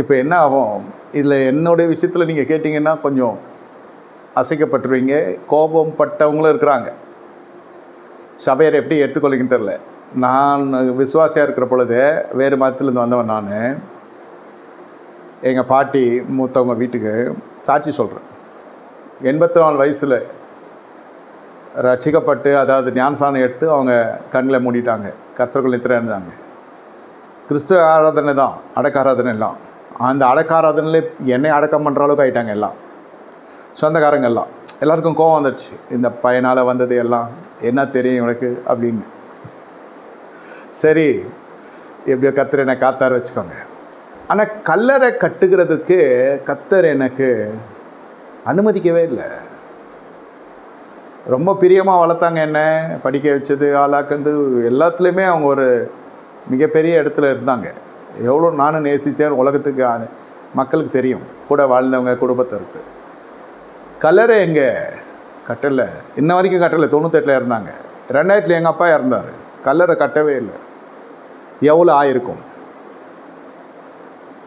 இப்போ என்ன ஆகும்? இதில் என்னுடைய விஷயத்தில் நீங்கள் கேட்டிங்கன்னா கொஞ்சம் அசைக்கப்பட்டுருவீங்க. கோபம் பட்டவங்களும் இருக்கிறாங்க. சபையர் எப்படி எடுத்துக்கொள்ளிங்கன்னு தெரில நான் விசுவாசியாக இருக்கிற பொழுது வேறு மதத்துலேருந்து வந்தவன் நான். எங்கள் பாட்டி மூத்தவங்க வீட்டுக்கு சாட்சி சொல்கிறேன் எண்பத்தி நாலு வயசில் ரட்சிக்கப்பட்டு அதாவது ஞானசானம் எடுத்து அவங்க கண்ணில் மூடிட்டாங்க. கர்த்தர்கள் நித்திர இருந்தாங்க கிறிஸ்துவ ஆராதனை தான் அடக்க ஆராதனை எல்லாம். அந்த அடக்க என்னை அடக்கம் பண்ணுற அளவுக்கு ஆயிட்டாங்க எல்லாம். சொந்தக்காரங்க எல்லாம் எல்லாருக்கும் கோவம் வந்துடுச்சு. இந்த பையனால் வந்தது எல்லாம் என்ன தெரியும் இவனுக்கு அப்படின்னு. சரி எப்படியோ கத்தர் என்னை காத்தார வச்சுக்கோங்க. ஆனால் கல்லறை கட்டுகிறதுக்கு கத்தர் எனக்கு அனுமதிக்கவே இல்லை. ரொம்ப பிரியமாக வளர்த்தாங்க என்ன. படிக்க வச்சது ஆளாக்குறது எல்லாத்துலேயுமே அவங்க ஒரு மிகப்பெரிய இடத்துல இருந்தாங்க. எவ்வளோ நானும் நேசித்தேன் உலகத்துக்கு மக்களுக்கு தெரியும். கூட வாழ்ந்தவங்க குடும்பத்திற்கு கலரை எங்கே? கட்டலை. இன்ன வரைக்கும் கட்டலை. தொண்ணூத்தெட்டில் இருந்தாங்க ரெண்டாயிரத்தில் எங்கள் அப்பா இறந்தார். கல்லறை கட்டவே இல்லை. எவ்வளோ ஆயிருக்கும்?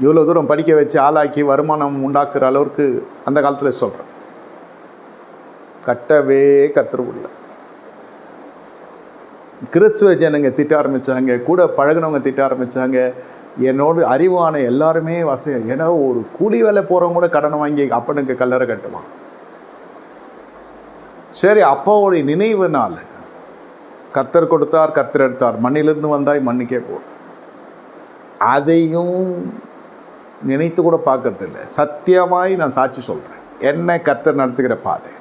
இவ்வளோ தூரம் படிக்க வச்சு ஆளாக்கி வருமானம் உண்டாக்குற அளவுக்கு அந்த காலத்தில் சொல்கிறேன் கட்டவே கத்துருவில்ல கிறிஸ்துவ ஜனங்க திட்ட ஆரம்பித்தாங்க கூட பழகுனவங்க திட்ட ஆரம்பித்தாங்க என்னோடு அறிவான எல்லாருமே வசதி ஏன்னா ஒரு கூலி வேலை போகிறவங்க கூட கடனை வாங்கி அப்பனுக்கு கல்லறை கட்டுவான் சரி அப்பாவுடைய நினைவு நாள். கர்த்தர் கொடுத்தார் கர்த்தர் எடுத்தார். மண்ணிலிருந்து வந்தாய் மண்ணுக்கே போ. அதையும் நினைத்து கூட பார்க்கறதில்ல. சத்தியமாய் நான் சாட்சி சொல்கிறேன் என்ன கர்த்தர் நடத்துகிற பாதை.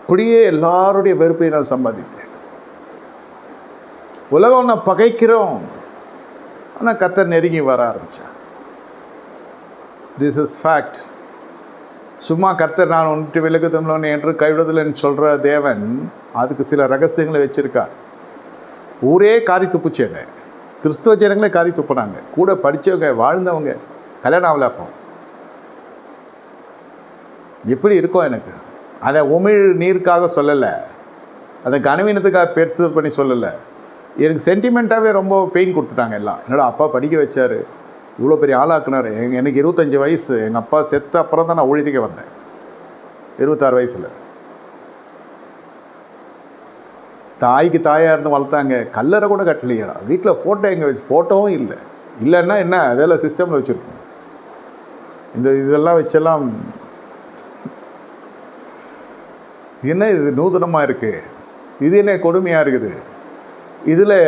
அப்படியே எல்லாருடைய வெறுப்பை நான் சம்பாதித்தேன் உலகம் நான் பகைக்கிறோம். ஆனால் கர்த்தர் நெருங்கி வர ஆரம்பித்தார் திஸ் இஸ் ஃபேக்ட் சும்மா கர்த்தர் நான் ஒன்று விலகு தமிழன் என்று கைவிடுதலன்னு சொல்கிற தேவன் அதுக்கு சில ரகசியங்களை வச்சுருக்கார். ஊரே காரி துப்புச்சேங்க. கிறிஸ்துவ ஜனங்களே காரி துப்புனாங்க. கூட படித்தவங்க வாழ்ந்தவங்க கல்யாணம் ஆகல அப்போ. எப்படி இருக்கும் எனக்கு. அதை உமிழ் நீருக்காக சொல்லலை. அதை கனவீனத்துக்காக பெருசு பண்ணி சொல்லலை. எனக்கு சென்டிமெண்ட்டாகவே ரொம்ப பெயின் கொடுத்துட்டாங்க எல்லாம். என்னோட அப்பா படிக்க வச்சார். இவ்வளோ பெரிய ஆளாக்குனார். எங்க எனக்கு இருபத்தஞ்சி வயசு. எங்கள் அப்பா செத்த அப்புறம் தான் நான் ஒழுதிக்க வந்தேன். இருபத்தாறு வயசில். தாய்க்கு தாயாக இருந்து வளர்த்தாங்க. கல்லறை கூட கட்டலையா வீட்டில் ஃபோட்டோ எங்கே வச்சு ஃபோட்டோவும் இல்லை. இல்லைன்னா என்ன? அதெல்லாம் சிஸ்டமில் வச்சுருக்கோம். இந்த இதெல்லாம் வச்செல்லாம் என்ன இது? நூதனமாக இருக்குது இது என்ன கொடுமையாக இருக்குது? இதில்